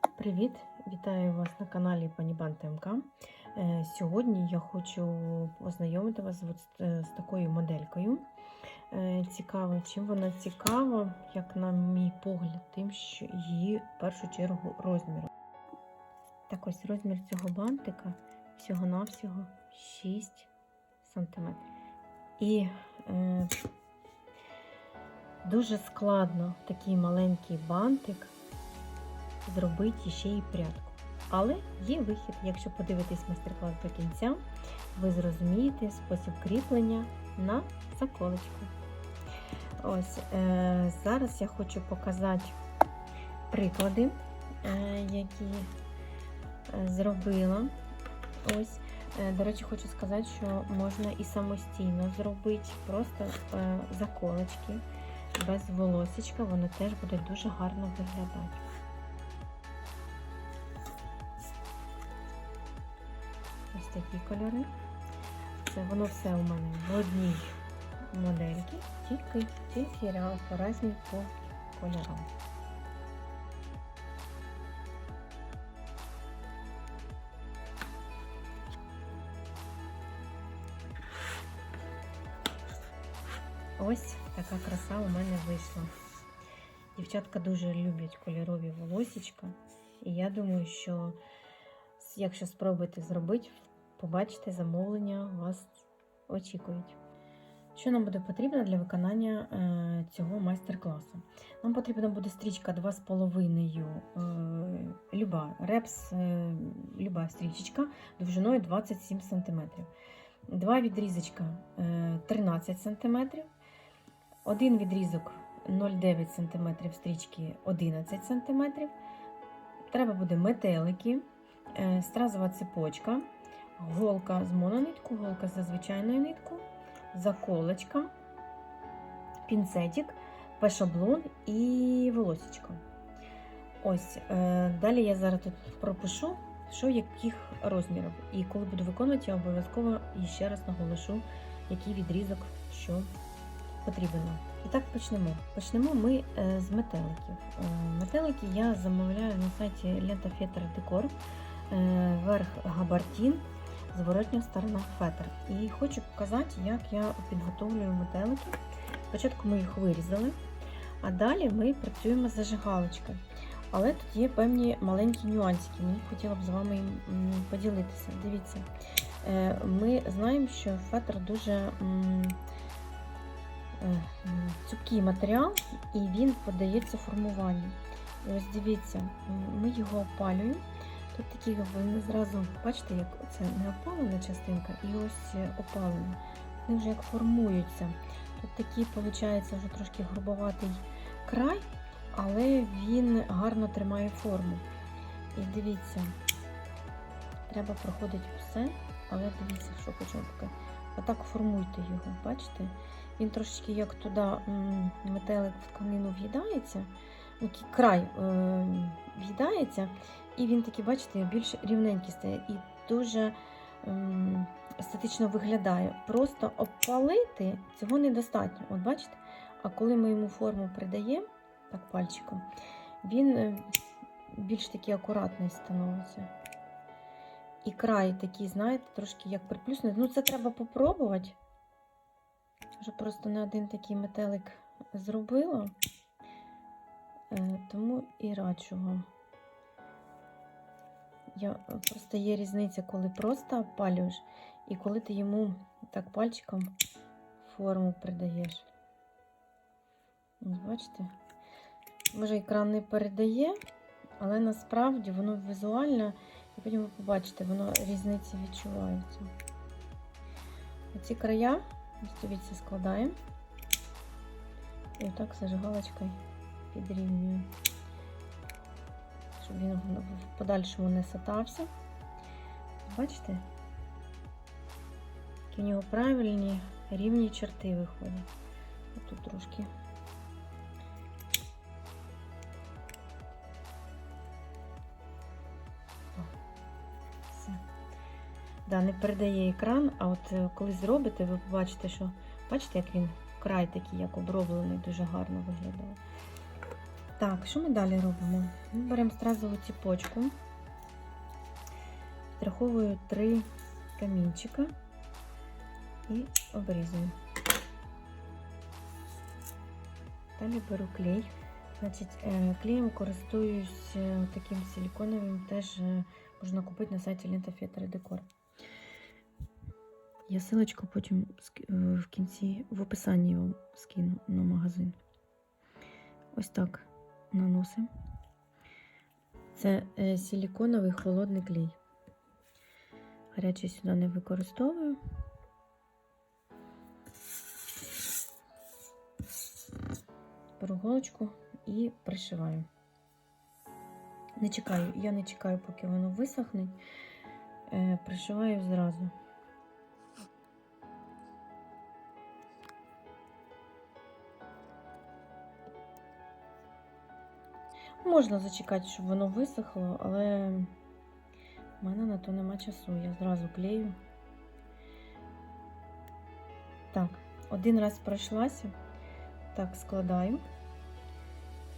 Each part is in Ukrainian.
Привіт! Вітаю вас на каналі Панібан ТМК. Е, Сьогодні я хочу познайомити вас з, е, такою моделькою. Е, Цікаво, чим вона цікава, як на мій погляд, тим, що її в першу чергу розміром. Так ось розмір цього бантика всього-навсього 6 см. І е, дуже складно такий маленький бантик зробити ще й прядку. Але є вихід, якщо подивитись майстер-клас до кінця, ви зрозумієте спосіб кріплення на заколочку. Ось е, зараз я хочу показати приклади, е, які зробила. Ось, е, до речі, хочу сказати, що можна і самостійно зробити просто е, заколочки без волосечка, воно теж буде дуже гарно виглядати. Ось такі кольори. Це воно все у мене в одній модельці, тільки, тільки ра- різні по кольорам. Ось така краса у мене вийшла. Дівчатка дуже люблять кольорові волосічка. І я думаю, що якщо спробуєте зробити, побачите, замовлення вас очікують. Що нам буде потрібно для виконання е, цього майстер-класу? Нам потрібна буде стрічка 2,5 е, люба репс, е, люба стрічечка довжиною 27 см. Два відрізочка е, 13 см. Один відрізок 0,9 см стрічки 11 см. Треба буде метелики, стразова цепочка, голка з мононитку, голка за звичайною нитку, заколочка, пінцетик, пешаблон і волосечко. Ось, е, далі я зараз тут пропишу, що яких розмірів. І коли буду виконувати, я обов'язково ще раз наголошу, який відрізок, що потрібно. І так почнемо. Почнемо ми е, з метеликів. Е, Метелики я замовляю на сайті Лента Фетер Декор, верх габардін, зворотня сторона фетр. І хочу показати, як я підготовлюю метелики. Спочатку ми їх вирізали, а далі ми працюємо з зажигалочкою. Але тут є певні маленькі нюансики. Мені хотіла б з вами поділитися. Дивіться, е, ми знаємо, що фетр дуже. е, цупкий матеріал, і він подається формуванню. Ось дивіться, ми його опалюємо. Тут такі вони зразу, бачите, як це не опалена частинка, і ось опалена. Вони вже як формуються. Тут такий, виходить, вже трошки грубоватий край, але він гарно тримає форму. І дивіться, треба проходити все, але дивіться, що хочу. Отак формуйте його, бачите? Він трошечки як туди метелик в тканину в'їдається, ну, край е, в'їдається, і він такий, бачите, більш рівненький стає і дуже ем, естетично виглядає. Просто обпалити цього недостатньо. От бачите? А коли ми йому форму придаємо, так пальчиком, він е, більш такий акуратний становиться. І край такий, знаєте, трошки як приплюснений. Ну, це треба попробувати. Вже просто не один такий метелик зробила, Е, тому і раджу вам. Я, просто є різниця, коли просто опалюєш, і коли ти йому так пальчиком форму придаєш. Бачите? Може, екран не передає, але насправді воно візуально, і потім ви побачите, воно різниці відчуваються. Оці края. Дивіться, складаємо. І отак зажигалочкою підрівнюємо, він в подальшому не сатався. Бачите? Які в нього правильні рівні черти виходять. Тут трошки. Все. Да, не передає екран, а от е, коли зробите, ви побачите, що бачите, як він край такий, як оброблений, дуже гарно виглядає. Так, що ми далі робимо? Ми беремо стразову ціпочку, підраховую три камінчика і обрізую. Далі беру клей. Значить, е, клеєм користуюсь е, таким силиконовим, теж е, можна купити на сайті Лента Фетер Декор. Я силочку потім в кінці в описанні вам скину на магазин. Ось так наносимо. Це е, силиконовий холодний клей. Гарячий сюди не використовую. Беру голочку і пришиваю. Не чекаю, я не чекаю, поки воно висохне. Е, пришиваю зразу. Можна зачекати, щоб воно висохло, але в мене на то нема часу. Я зразу клею. Так, один раз пройшлася. Так, складаю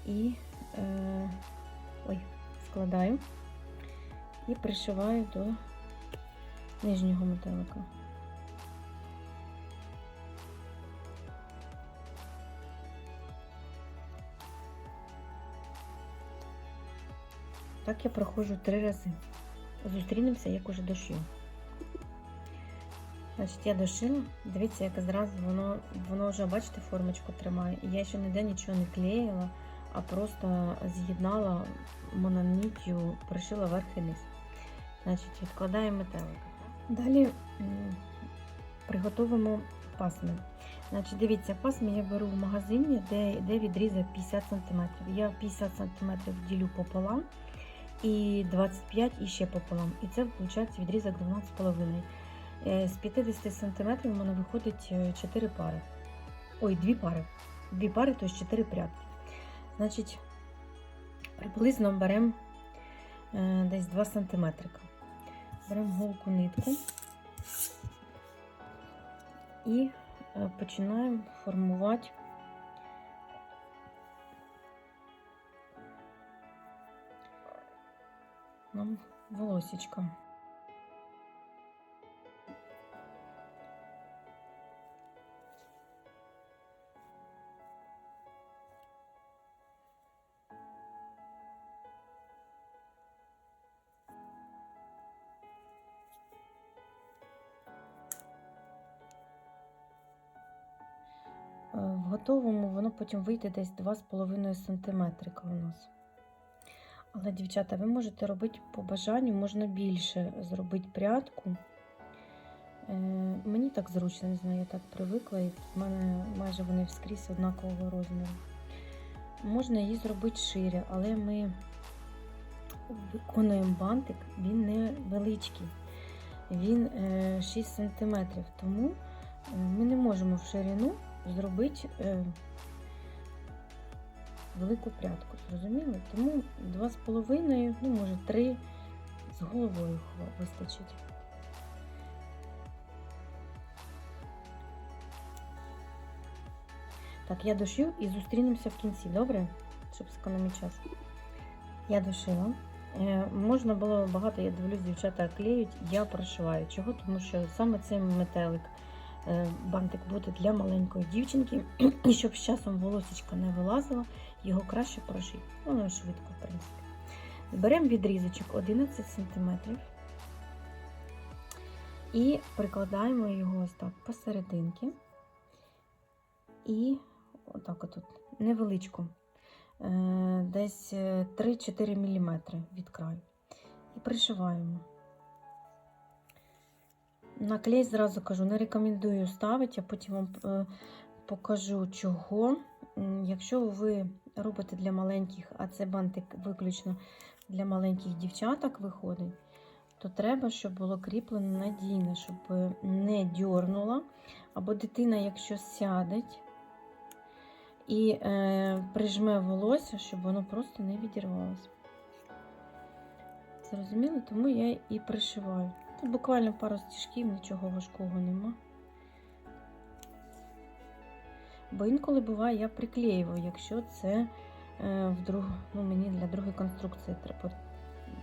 і е, ой, складаю і пришиваю до нижнього метелика. Так я проходжу три рази. Зустрінемося, як уже дошью. Значить, я дошила. Дивіться, як зразу воно, воно вже, бачите, формочку тримає. Я ще ніде нічого не клеїла, а просто з'єднала мононіттю, пришила верх і низ. Значить, відкладаємо метелика. Далі приготуємо пасми. Значить, дивіться, пасми я беру в магазині, де, де відрізок 50 см. Я 50 см ділю пополам і 25 і ще пополам. І це виходить відрізок 12,5 Е, З 50 см у мене виходить 4 пари. Ой, 2 пари. 2 пари, тобто 4 прядки. Значить, приблизно беремо е, десь 2 см. Беремо голку нитку і е, починаємо формувати нам волосечко. Е, В готовому воно потім вийде десь 2,5 см у нас. Але, дівчата, ви можете робити по бажанню, можна більше зробити прядку. Е, Мені так зручно, не знаю, я так привикла, і в мене майже вони вскрізь однакового розміру. Можна її зробити шире, але ми виконуємо бантик, він не величкий, він е, 6 см, тому е, ми не можемо в ширину зробити е, велику прядку, зрозуміли? Тому 2,5, ну може 3 з головою вистачить. Так, я дошью і зустрінемося в кінці, добре? Щоб зекономити час. Я дошила. Е, можна було багато, я дивлюсь, дівчата клеють, я прошиваю. Чого? Тому що саме цей метелик е, бантик буде для маленької дівчинки, і щоб з часом волосечко не вилазило, його краще прошити. Воно швидко, в принципі. Беремо відрізочок 11 см і прикладаємо його ось так посерединки. І отак отут невеличко, е, десь е, 3-4 мм від краю. І пришиваємо. На клей зразу кажу, не рекомендую ставити, я потім вам е, покажу чого. Якщо ви робите для маленьких, а це бантик виключно для маленьких дівчаток виходить, то треба, щоб було кріплено надійно, щоб не дьорнула. Або дитина, якщо сядеть і е, прижме волосся, щоб воно просто не відірвалося. Зрозуміли? Тому я і пришиваю. Тут буквально пару стіжків, нічого важкого нема. Бо інколи буває, я приклеюю, якщо це е, в ну, мені для другої конструкції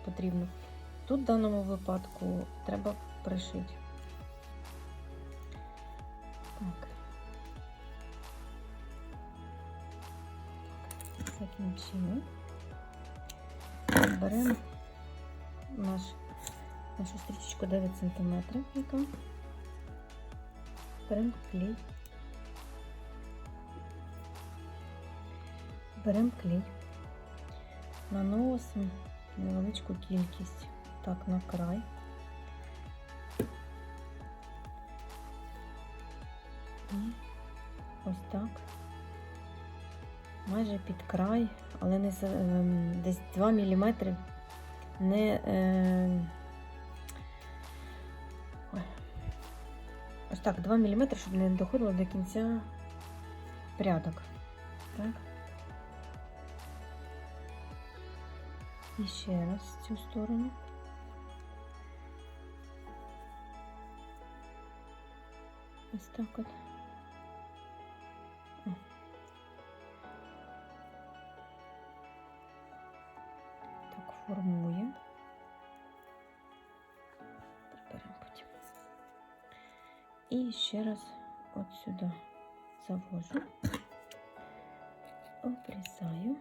потрібно. Тут в даному випадку треба пришити. Так. Закінчили. Беремо наш, нашу стрічечку 9 см, яка. Беремо клей. Беремо клей. Наносимо невеличку кількість так на край. І ось так. Майже під край, але не ем, десь 2 мм не е, ой. ось так, 2 мм, щоб не доходило до кінця прядок. Так. І ще раз в цю сторону. Ось так от. О. Так формує. Приберемо потім. І ще раз от сюди завожу, обрізаю.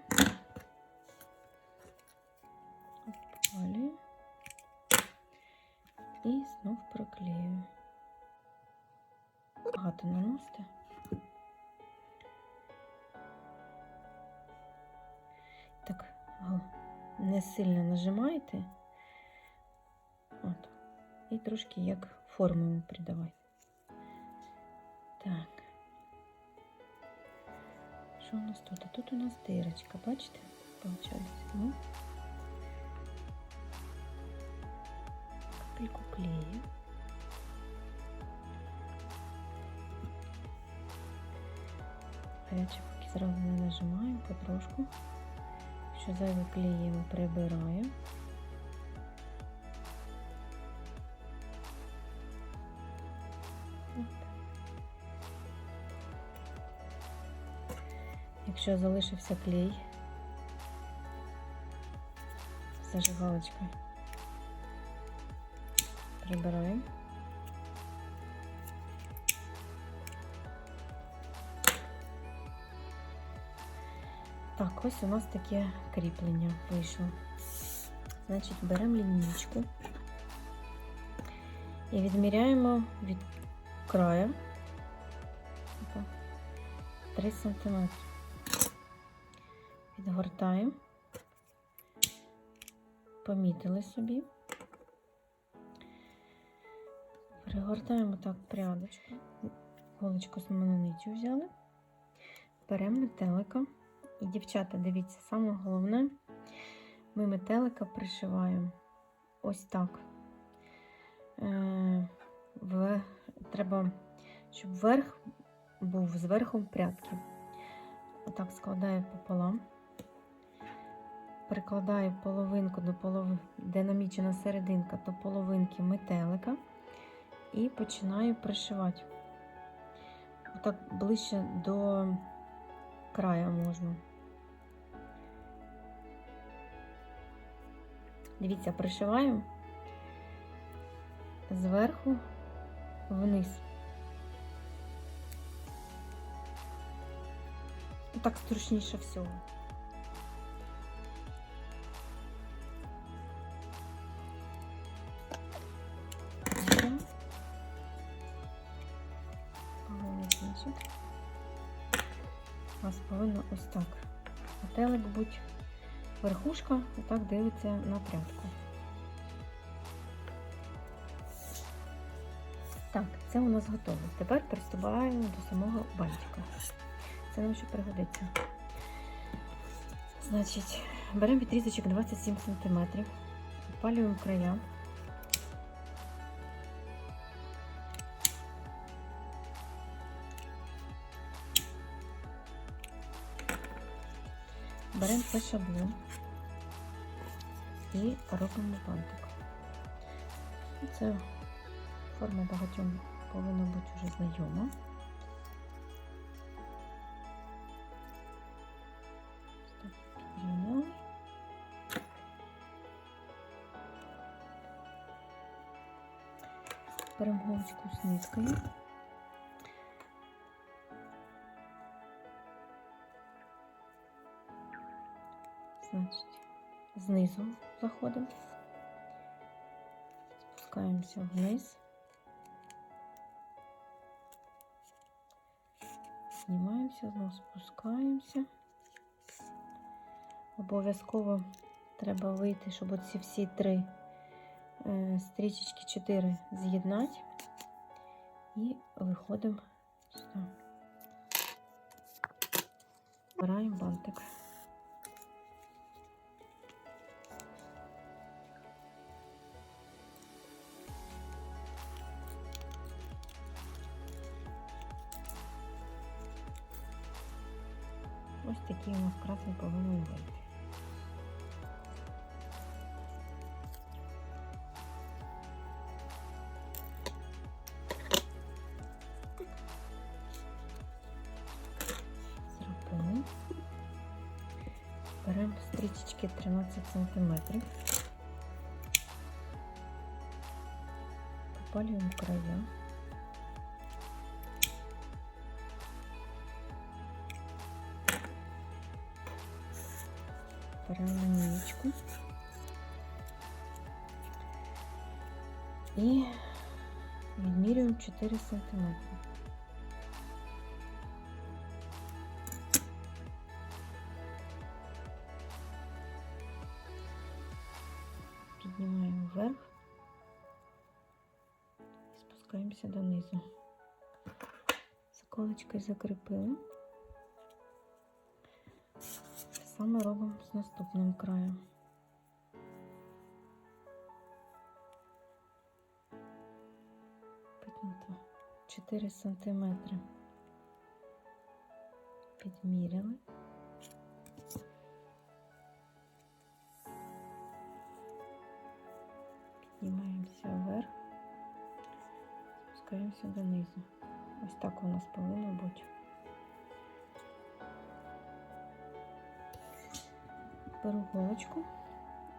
Не сильно нажимайте. От. І трошки як форму придавайте. Так. Що у нас тут? А тут у нас дирочка, бачите? Получається. Ну. Капельку клею. Гаряче поки зразу не нажимаю, потрошку. Що зайве клеєм прибираю. Якщо залишився клей зажигалочкою, прибираємо. Так, ось у нас таке кріплення вийшло. Значить, беремо лінійку і відміряємо від краю 3 см. Відгортаємо, помітили собі. Перегортаємо так прядочку. Голочку з мононитю взяли. Беремо метелика. І, дівчата, дивіться, саме головне, ми метелика пришиваємо ось так. Е, в, треба, щоб верх був зверху прядки. Отак складаю пополам, прикладаю половинку до половинки, де намічена серединка, до половинки метелика і починаю пришивати. Отак ближче до краю можна. Дивіться, пришиваю зверху вниз. Так зручніше всього. Метелик будь верхушка отак дивиться на прядку. Так, це у нас готово. Тепер приступаємо до самого бантика. Це нам ще пригодиться. Значить, беремо відрізочок 27 см, опалюємо края. беремо по шаблон і робимо бантик. Ну, Ця форма багатьом повинна бути вже знайома. Беремо голочку з ниткою. Знизу заходимо, спускаємося вниз, знімаємося, знову спускаємося. Обов'язково треба вийти, щоб оці всі три е, стрічечки 4 з'єднати і виходимо сюди. Збираємо бантик. Такий у нас красний повинен вийти. Зробили. Беремо стрічечки 13 сантиметрів. Попалюємо края. Беремо лінійку. І відмірюємо 4 сантиметри. Піднімаємо вверх і спускаємося донизу. Заколочкою закріпили. Саме робимо з наступним краєм. Піднято 4 сантиметри. Підміряли. Піднімаємося вверх, спускаємося донизу. Ось так у нас повинно бути. Беру голочку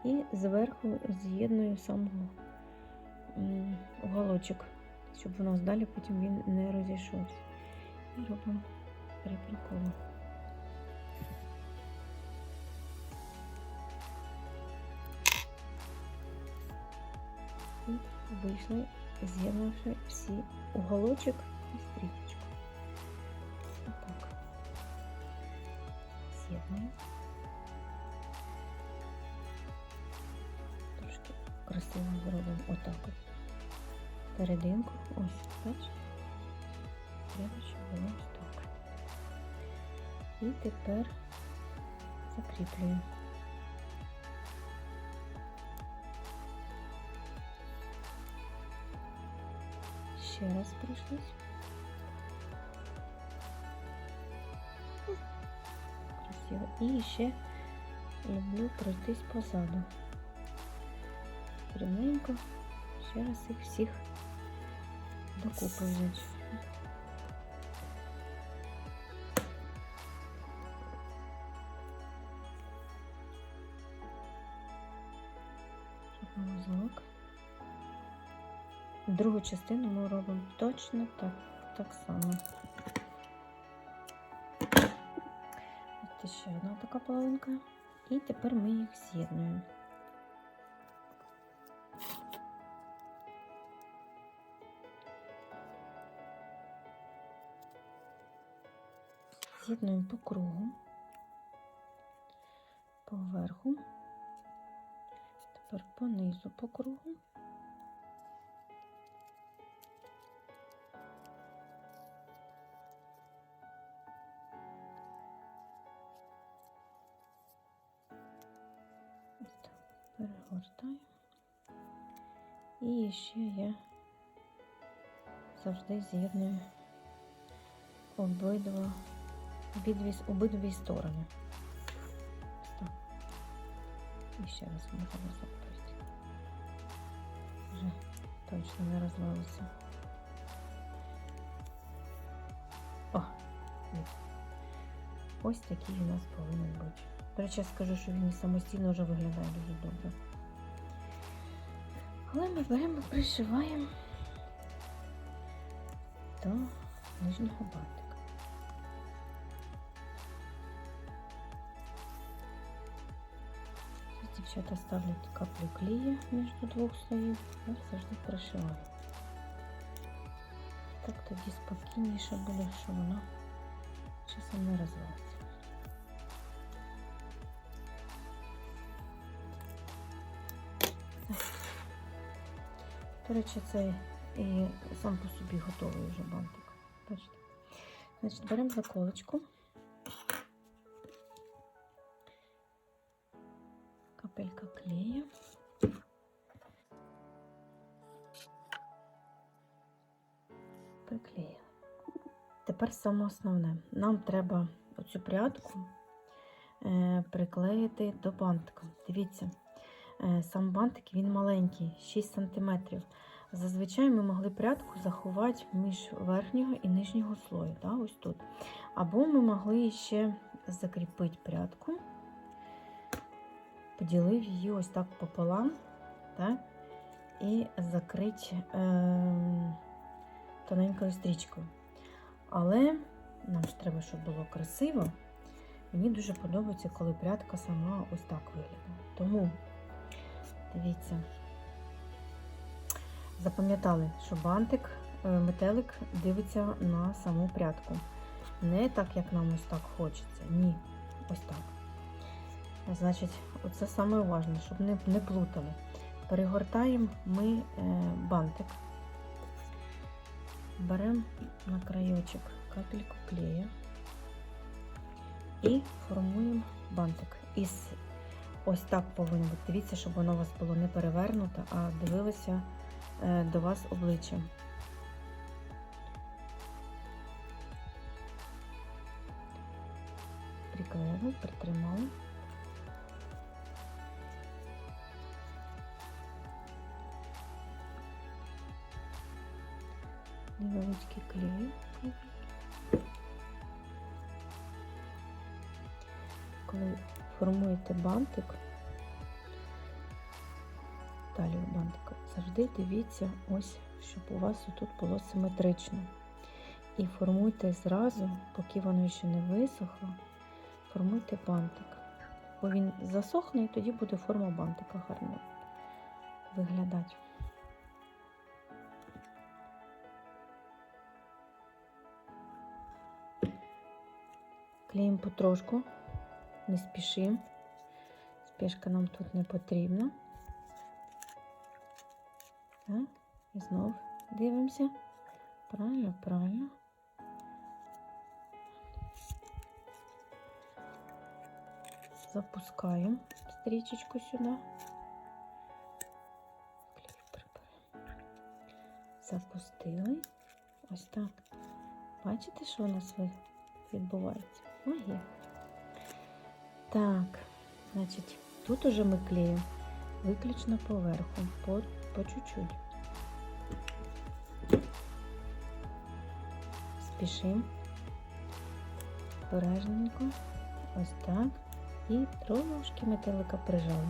і зверху з'єдную сам уголочок, щоб у нас далі потім він не розійшовся. І робимо три. І вийшли, з'єднавши всі уголочок і стрічечку. Ще раз пройшлись. Красиво. І ще люблю пройтись позаду. Рівненько. Ще раз їх всіх докупи. Другу частину ми робимо точно так, так само. Ось ще одна така половинка. І тепер ми їх з'єднуємо. З'єднуємо по кругу, по верху, тепер по низу по кругу. І ще я завжди з'єдную обидва обидві, обидві сторони. Так. І ще раз можна розробити. Вже точно не розвалиться. О, ось такий у нас повинен бути. До речі, скажу, що він самостійно вже виглядає дуже добре. Але ми беремо, пришиваємо до нижнього бантика. Тут дівчата ставлять каплю клею між двох слоїв і завжди пришивають. Так тоді спокійніше буде, що воно часом не розвалиться. До речі, це і сам по собі готовий вже бантик. Бачите? Значить, беремо заколочку. Капелька клею. Приклеїли. Тепер саме основне. Нам треба оцю прядку е, приклеїти до бантика. Дивіться, сам бантик він маленький, 6 см. Зазвичай ми могли прядку заховати між верхнього і нижнього слою, да, ось тут. Або ми могли ще закріпити прядку, поділив її ось так пополам, так, і закрити е, тоненькою стрічкою. Але нам ж треба, щоб було красиво. Мені дуже подобається, коли прядка сама ось так виглядає. Тому дивіться. Запам'ятали, що бантик, е, метелик дивиться на саму прядку. Не так, як нам ось так хочеться. Ні, ось так. Значить, оце саме важливе, щоб не, не плутали. Перегортаємо ми е, бантик, беремо на краєчок капельку клею і формуємо бантик. Із ось так повинно бути. Дивіться, щоб воно у вас було не перевернуто, а дивилося е, до вас обличчям. Приклеїли, притримали. Невеличкий клей. Коли формуєте бантик, талію бантика, завжди дивіться, ось, щоб у вас тут було симетрично. І формуйте зразу, поки воно ще не висохло, формуйте бантик. Бо він засохне і тоді буде форма бантика гарно виглядати. Клеїмо потрошку, не спішимо. Спішка нам тут не потрібна. Так, і знов дивимося. Правильно, правильно. Запускаємо стрічечку сюди. Запустили. Ось так. Бачите, що у нас відбувається? Магія. Так, значить, тут уже ми клеїмо виключно поверху, по, по чуть-чуть. Спішимо обережненько, ось так. І трошки метелика прижали.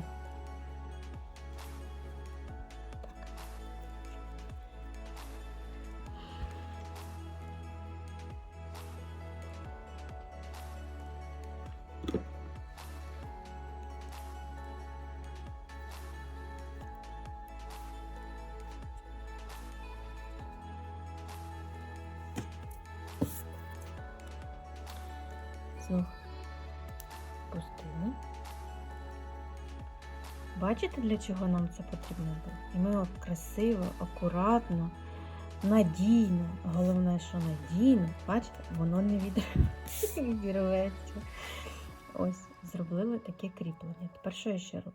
Бачите, для чого нам це потрібно було? І ми от красиво, акуратно, надійно. Головне, що надійно, бачите, воно не відірветься. Ось, зробили таке кріплення. Тепер що я ще роблю?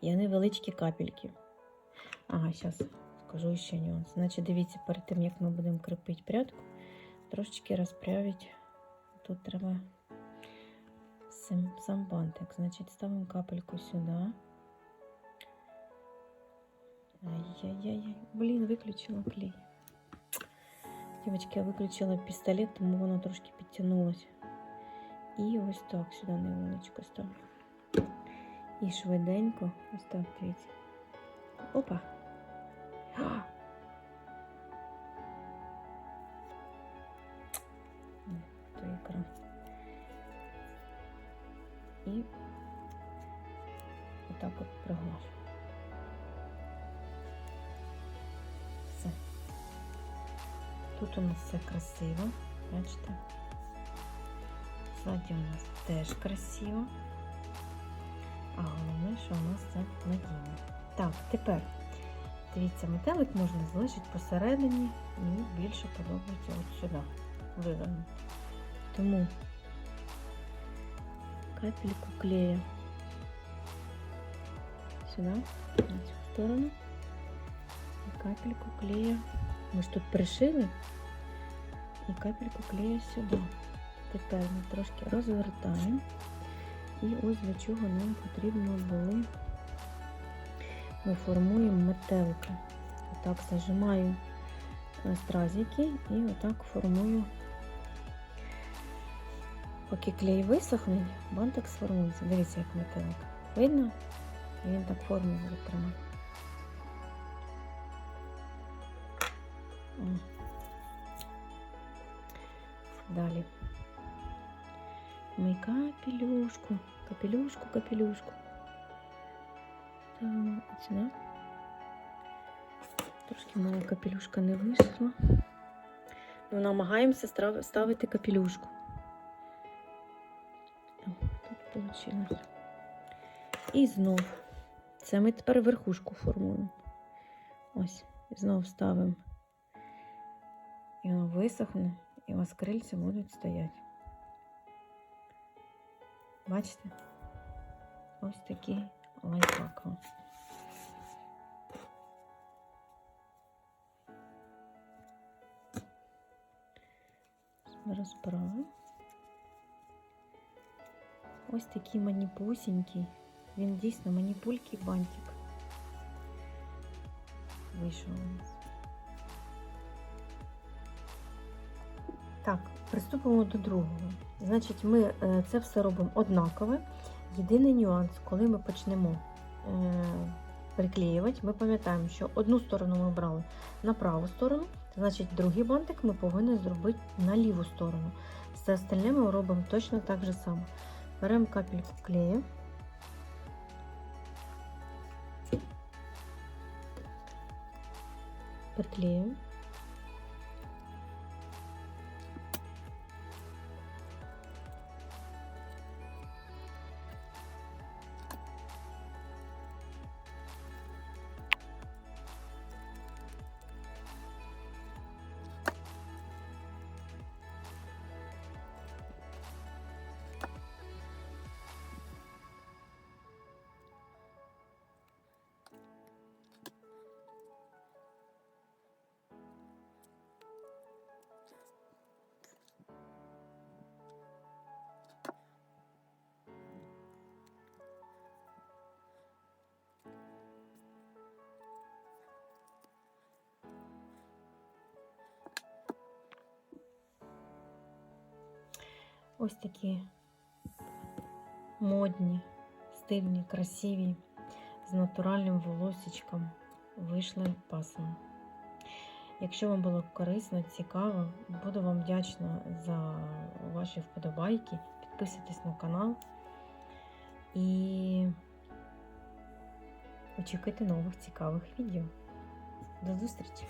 Я невеличкі капельки. Ага, зараз скажу ще нюанс. Значить, дивіться, перед тим, як ми будемо кріпити прядку, трошечки розправити. Тут треба сам, сам бантик. Значить, ставимо капельку сюди. Ай-яй-яй, блін, виключила клей. Дівчатки, я виключила пістолет, тому воно трошки підтягнулося. І ось так сюди невеличко ставлю. І швиденько, ось так, дивіться. Опа. У нас все красиво, бачите? Ззаді у нас теж красиво. А головне, що у нас це надійно. Так, тепер дивіться, метелик можна залишити посередині, мені більше подобається от сюди, вивернути. Тому капельку клею сюди, на цю сторону. І капельку клею. Ми ж тут пришили. І капельку клею сюди. Тепер ми трошки розвертаємо. І ось для чого нам потрібно були. Ми формуємо метелики. Отак зажимаю стразики і отак формую. Поки клей висохне, бантик сформується. Дивіться, як метелик. Видно? І він так форму буде. Далі. Ми капелюшку, капелюшку, капелюшку. Сюди. Трошки в мене капелюшка не вийшла. Ну, намагаємося ставити капелюшку. О, тут вийшло. І знов. Це ми тепер верхушку формуємо. Ось, і знов ставимо. І воно висохне, і у вас крильця будуть стояти. Бачите? Ось такий лайфхак. вам. Розправимо. Ось такий маніпусінький. Він дійсно маніпулький бантик. Вийшов у нас. Так, приступимо до другого. Значить, ми е, це все робимо однакове. Єдиний нюанс, коли ми почнемо е, приклеювати, ми пам'ятаємо, що одну сторону ми брали на праву сторону, значить другий бантик ми повинні зробити на ліву сторону. Все остальне ми робимо точно так же само. Беремо капельку клею. Приклеюємо. Ось такі модні, стильні, красиві, з натуральним волосічком вийшли пасом. Якщо вам було корисно, цікаво, буду вам вдячна за ваші вподобайки. Підписуйтесь на канал і очікуйте нових цікавих відео. До зустрічі!